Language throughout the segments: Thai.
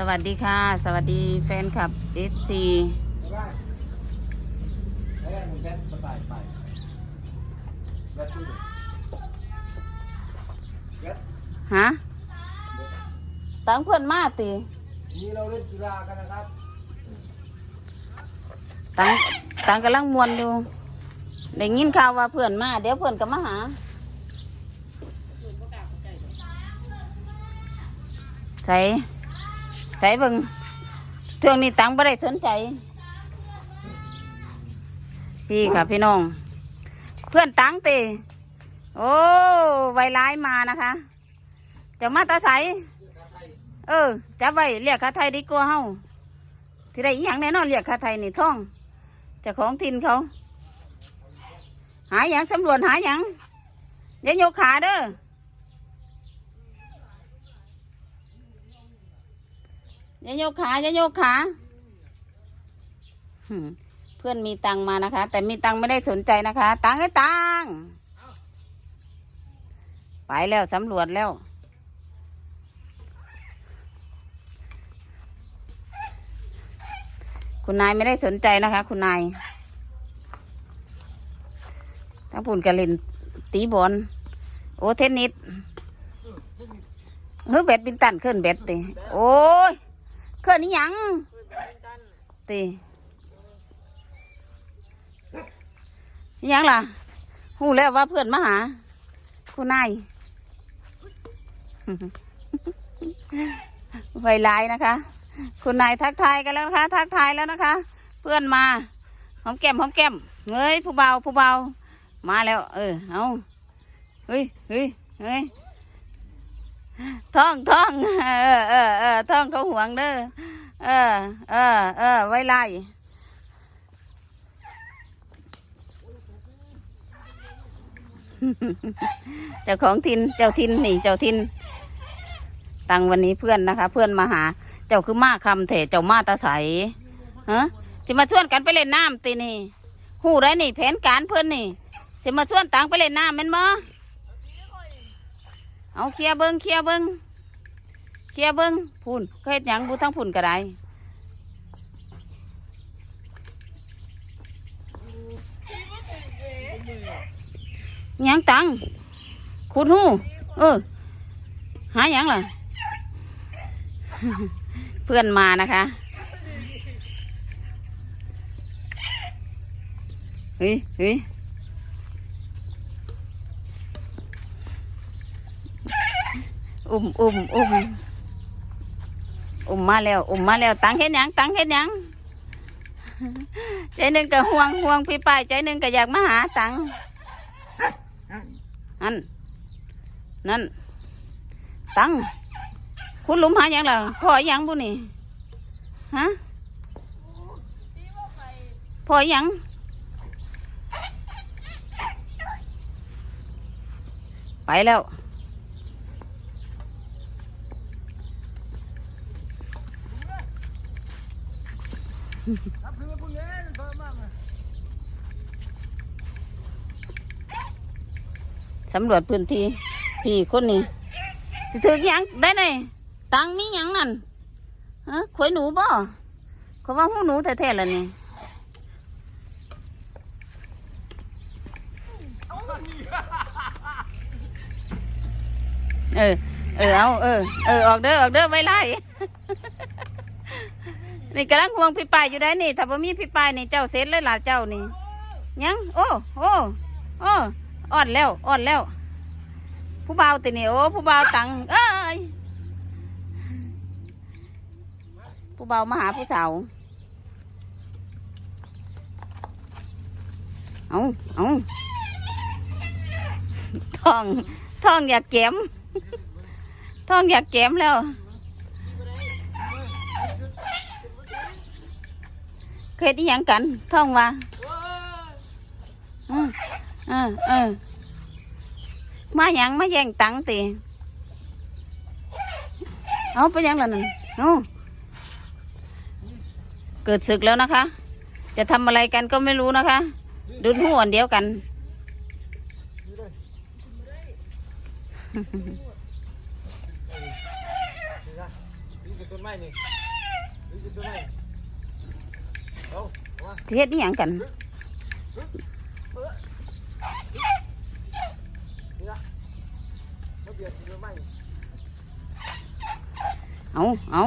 สวัสดีค่ะ สวัสดีแฟนคลับ FC ได้แล้วมึงแค่สไตล์ไปแล้วที่แล้วฮะตั้งเพื่อนมาตินี่เราเล่นกีฬากันนะครับตั้งตั้งกำลังมวนอยู่ได้ยินข่าวว่าเพื่อนมา เดี๋ยวเพื่อนก็มาหาใส่ ใส่เบิ่งเทื่องนี้ตังไม่ได้สนใจ พี่ค่ะพี่น้อง เพื่อนตังตีโอ้ไวร้ายมานะคะจะมาตาใสเออจับไว้เรียกคาไทยดีกว่าเฮาที่ได้อีหยังแน่นอนเรียกคาไทยนี่ท่องจ้าของถิ่นเขา หาหยังสำรวจหาหยังอย่ายกขาเด้อ ยโยกขายโยกขาเพื่อนมีตังมานะคะ แต่มีตังไม่ได้สนใจนะคะ ตังค์ไอ้ตังไปแล้วสำรวจแล้ว คุณนายไม่ได้สนใจนะคะ คุณนายทั้งปุ่นกระลินตีบอลโอ้เทนนิสเฮ้ยแบดบินตันขึ้นแบดติโอ้ย เคลื่อนนี่ยังตียังล่ะหูแล้วว่าเพื่อนมาหา คุณนายไวไลายนะคะ คุณนายทักทายกันแล้วนะคะ ทักทายแล้วนะคะ เพื่อนมาหอมแก้มหอมแก้มเงยผู้เบาผู้เบามาแล้ว เออเอาเฮ้ยเฮ้ยเฮ้ย ท่องท่องเออเออเออท่องเขาห่วงเด้อเออเออเออไว้ไล่เจ้าของทินเจ้าทินนี่ เจ้าทิน ตังวันนี้เพื่อนนะคะ เพื่อนมาหา เจ้าคือมาคำเถเจ้ามาตาใสฮะจะมาชวนกันไปเล่นน้ำตีนี่หูได้นี่แผนการเพื่อนนี่จะมาชวนตังไปเล่นน้ำแม่นบ่ เอาเคลียเบิงเคลียเบิงเคลียเบิงพุ่นเขาเฮ็ดยังบูทั้งพุ่นก็ได้ยังตังขุดหูเออ หายังล่ะ เพื่อนมานะคะเฮ้ยเฮ้ย อุ้มอุ้มอุ้มอุ้มมาแล้วอุ้มมาแล้วตังเฮ็ดหยังตังเฮ็ดหยังใจหนึ่งก็ห่วงห่วงพี่ป้ายใจหนึ่งก็อยากมาหาตังนั่นนั่นตังคุณลุมหายังล่ะพ่อยังบุนี่ฮะพ่อยังไปแล้ว ครับคือพวกนี้เพิ่มมากเลยสำรวจพื้นที่พี่คนนี้สิถือยังได้ไหนตังมียังนั่นฮะขวยหนูบ่เขาว่าหูหนูแท้ๆล้วนี่เออ เออ เอา เออ เออ ออกเด้อ ออกเด้อไว้ไล่ นี่กำลังห่วงพี่ปายอยู่ได้นี่ ถ้าบ่มีพี่ปายนี่เจ้าเสร็จเลยล่ะเจ้านี่ ยัง โอ้โอ้โอ้อ่อนแล้วอ่อนแล้ว ผู้เบาตินี่โอ้ผู้เบาตังเอ้ยผู้เบามาหาผู้สาวเอาเอาท้องท้องอยากแก้มท้องอยากแก้มแล้ว เคยได้ยังกันท้องว่าเออเออเออมาหยังมาแย่งตังตีเอาไปยังละนั่นเอาเกิดศึกแล้วนะคะ จะทำอะไรกันก็ไม่รู้นะคะ ดุนหัวเดียวกัน นี่ต้นไม้นี่คือต้นไม้เอาเอามา สิเฮ็ดอีหยังกันนี่นะมาเบียดต้นเอาเอา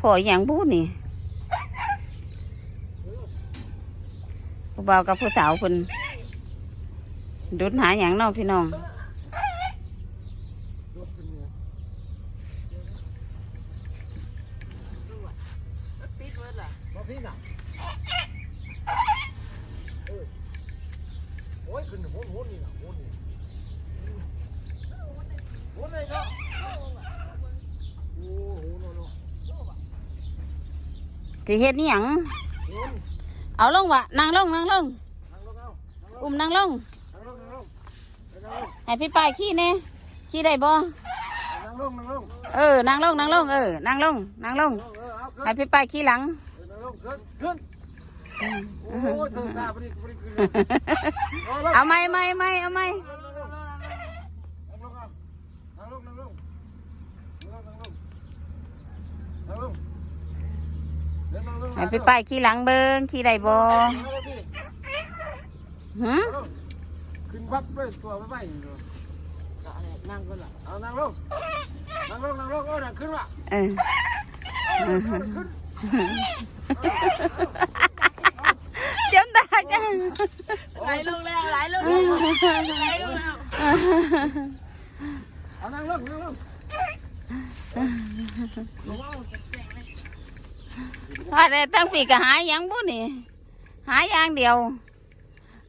พ่ออีหยังบูนี่ผู้บ่าวกับผู้สาวเพิ่นดุดหาหยังนาะพี่น้อง รถขึ้นเนี่ย ปิดเพี่น่ะเออโอ้ยขึ้นหุ่นนี่น่ะหนี่หนเลยเนาะโอ้โหโน่โน่สิเฮ็ดอีหยังหุ่นเอาลงวะนั่งลงนั่งลงนั่งลงเอานั่งลงอุ้มนั่งลง นั่งลงนั่งลงนั่งลงให้พี่ปายขี้แน่ขี้ได้บ่นั่งลงนั่งลงเออนั่งลงนั่งลงเออนั่งลงนั่งลงเออเอาขึ้น ให้พี่ปายขี้หลัง ขึ้นขึ้นโอ้เธอตาบริบริขึ้นเอาลงเอาไหมไหมไหมเอาไหมนั่งลงนั่งลงนั่งลงนั่งลงนั่งลงนั่งลงนั่งลงให้พี่ป้ายขี้หลังเบิ่งขี้ได้บ่หืมขึ้นวัดด้วยตัวไม่ไหวก็ให้นั่งเบิดล่ะเอานั่งลงนั่งลงนั่งลงเออนั่งขึ้นว่ะเออขึ้น จำตาจังไหลลงแล้วไหลลงแล้วไหลลงแล้วเอานั่งลงนั่งลงว่าแต่ตั้งฝีก็หาหยังบุนี่ หาอย่างเดียว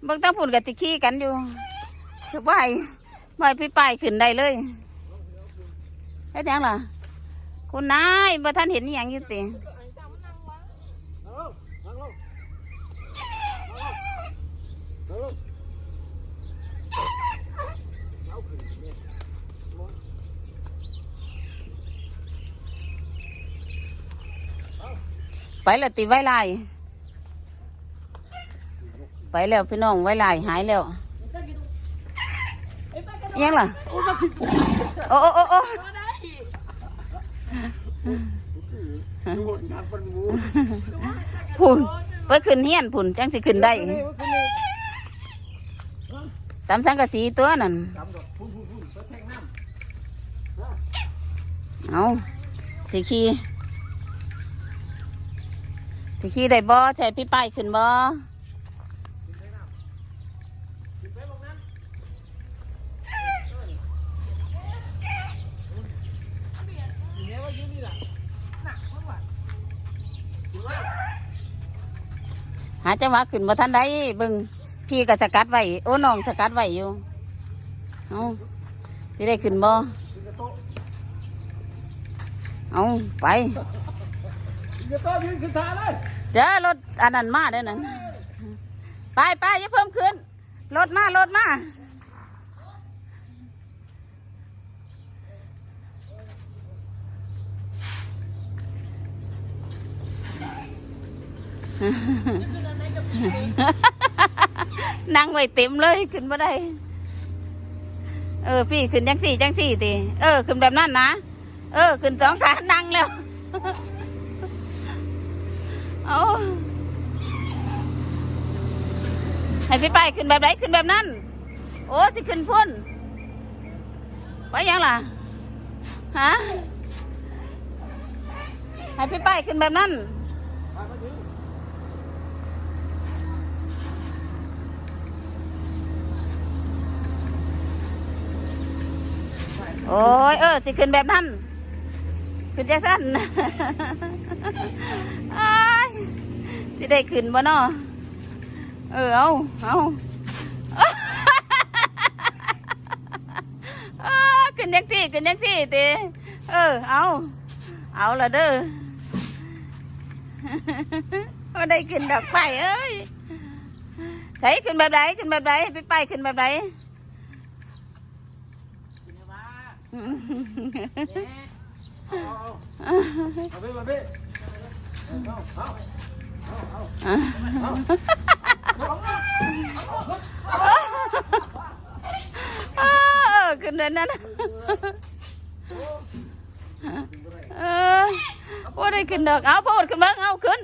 เบิ่งตั้งฝุ่นกับติขี้กันอยู่คือว่าให้ว่าให้พี่ป้ายขึ้นได้เลยเฮ็ดหยังล่ะ คุณนายบ่ท่านเห็นอหยังอยู่ติ นั่งลงนั่งลงนั่งลงเอาขึ้นเนี่ย ไป แล้วติไว้ลายไปแล้วพี่น้องไว้ลายหายแล้วอิหยังล่ะโอ้โอ้โอ้โอ้บ่ได้ดูหนักเป็นหมูพุ่นไปขึ้นเฮียนพุ่นจังสิขึ้นได้นี่มันคือนี่ตามสังกะสีตัวนั่นจำดอกพุ่งพุ่งพุ่งไปแทงน้เอาสิขี่ สิขี่ได้บ่ใช่พี่ป้ายขึ้นบ่หาจังหวะขึ้นบ่ทันได้บิ่งพี่ก็สกัดไว้โอ้น้องสกัดไว้อยู่เอาสิได้ขึ้นบ่เอาไป ถึงจะโต๊ะยืนขึ้นทางเลยเจอรถอันนั้นมาเด้นั่นไปไปอย่าเพิ่มขึ้น รถมารถมานั่งไว้เต็มเลยขึ้นมาได้ เออพี่ขึ้นจังสี่จังสี่ตีเออ ขึ้นแบบนั้นนะ เออ ขึ้นสองขานั่งแล้ว เอาให้พี่ไปขึ้นแบบไหนขึ้นแบบนั้น โอ้สิขึ้นพุ่นไปยังล่ะฮะให้พี่ไปขึ้นแบบนั้นโอ้ยเออสิขึ้นแบบนั้น ขึ้นจะสั้น อ้ายสิได้ขึ้นบ่เนาะเออเอาเอาอ้าขึ้นยังสี่ขึ้นยังสี่ตีเออเอาเอาละเด้อก็ได้ขึ้นดอกไฟเอ้ยใส่ขึ้นแบบไหนขึ้นแบบไหนไปไปขึ้นแบบไหนกินให้ว่าเอาเอาเอาไปมาพี่ เออเออขึ้นเดินนั้นเออว่าได้ขึ้นดอกเอาพูดขึ้นเบิ้งเอาขึ้น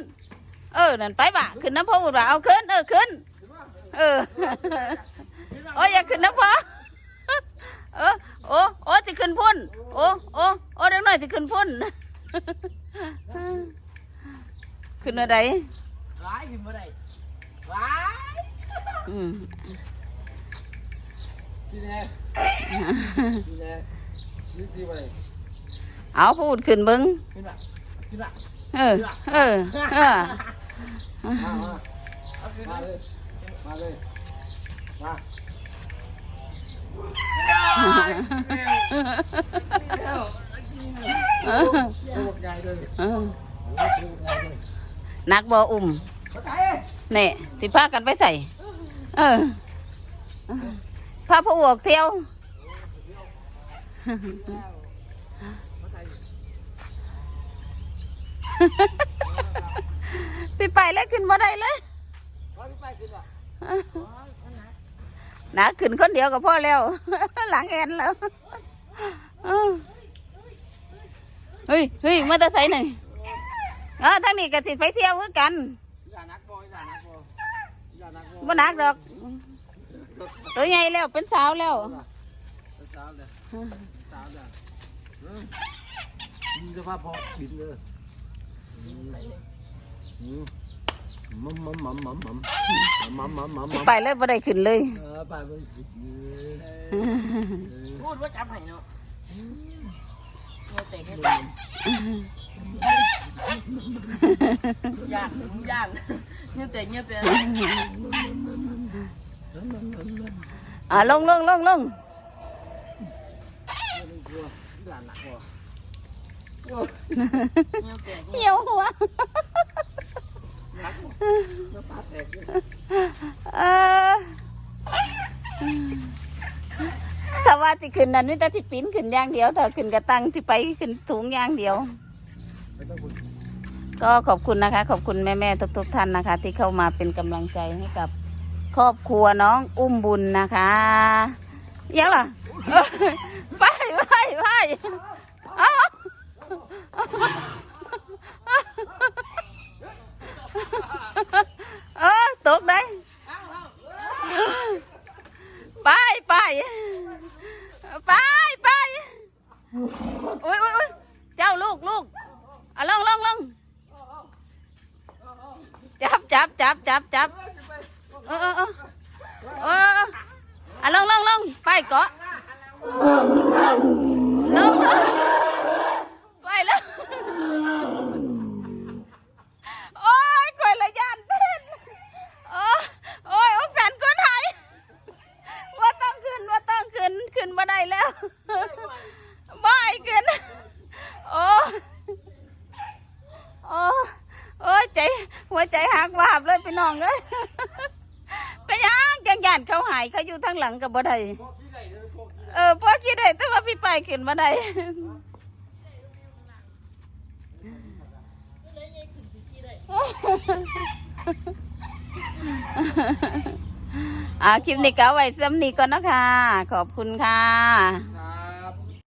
เออนั่นไปบ่ะขึ้นน้ำพูดบ่ะเอาขึ้น เออขึ้น เออโอ้ยอย่าขึ้นนะพ่อเออโอ้โอ้จะขึ้นพุ่น โอ้โอ้โอ้เด็กน้อยจะขึ้นพุ่น ขึ้นอะไรร้ายขึ้นมาได้ร้ายอืมที่แน่ที่แน่นี่ที่ไปเอาพูดขึ้นเบิ้งขึ้นมาขึ้นมาเออเออเออมามาเอาขึ้นมามาเลยมาเลยมาลูกใหญ่เลยเออลูกใหญ่เลย นักบออุ่มมาไเนี่ยสิพากันไปใส่ เออพาพวกเที่ยวไปไปแล้วขึ้นมาได้เลยไปขึ้นว่ะนะขึ้นคนเดียวก็พอแล้ว หลังแอนแล้วเออเฮ้ยเฮ้ยมาแตาใส่หน่อย อ่าทางนี้ก็สิไปเที่ยวคือกันอย่านักบออย่านักบออย่านักบอบ่หนักดอก ตัวใหญ่แล้วเป็นสาวแล้วสาวเลยสาวเลยมีสภาพพอบินเลยมัมมัมมัมมัมมัมมัมมัมมัมมัมไปเลยบ่ได้ขึ้นเลยเออไปมันสิบเลยพูดว่าจับให้เนาะเงี้ยเตะให้ตา ย่านย่านเงี้ยแต่เงี้ยแต่อ่าลงลงลงลงเหี่ยวหัวเออถ้าว่าจะขึ้นนั้นนี่แต่ที่ปิ้นขึ้นอย่างเดียวเธอขึ้นกระตังที่ไปขึ้นถุงอย่างเดียว ก็ขอบคุณนะคะ ขอบคุณแม่ๆทุกๆท่านนะคะ ที่เข้ามาเป็นกำลังใจให้กับครอบครัวน้องอุ้มบุญนะคะยังล่ะเอ้ยไปไปไปเอาเออตกได้ไปไปไปไปอุ้ยอุ้ยเจ้าลูกลูกเอาลงลงลง จับจับจับจับจับเออเออเออเออเอาลงลงลงไปเกาะลงไปแล้วโอ้ยคอยละยานเต้นโอ้ยโอ้ยอกสันก้นหายว่าต้องขึ้นว่าต้องขึ้นขึ้นมาได้แล้วไม่ขึ้นโอ้โอ้โอ้ยใจ หัวใจหักวาบเลยพี่น้องเอ้ยไปยังจังยานเขาหายเขาอยู่ทางหลังกับบ่ได้พวกที่ไหนเลยเออพ่อคิดได้แต่ว่าพี่ไปขึ้นมาได้อ่าคลิปนี้ก็เอไว้ซ้ำนี้ก่อนนะคะ ขอบคุณค่ะ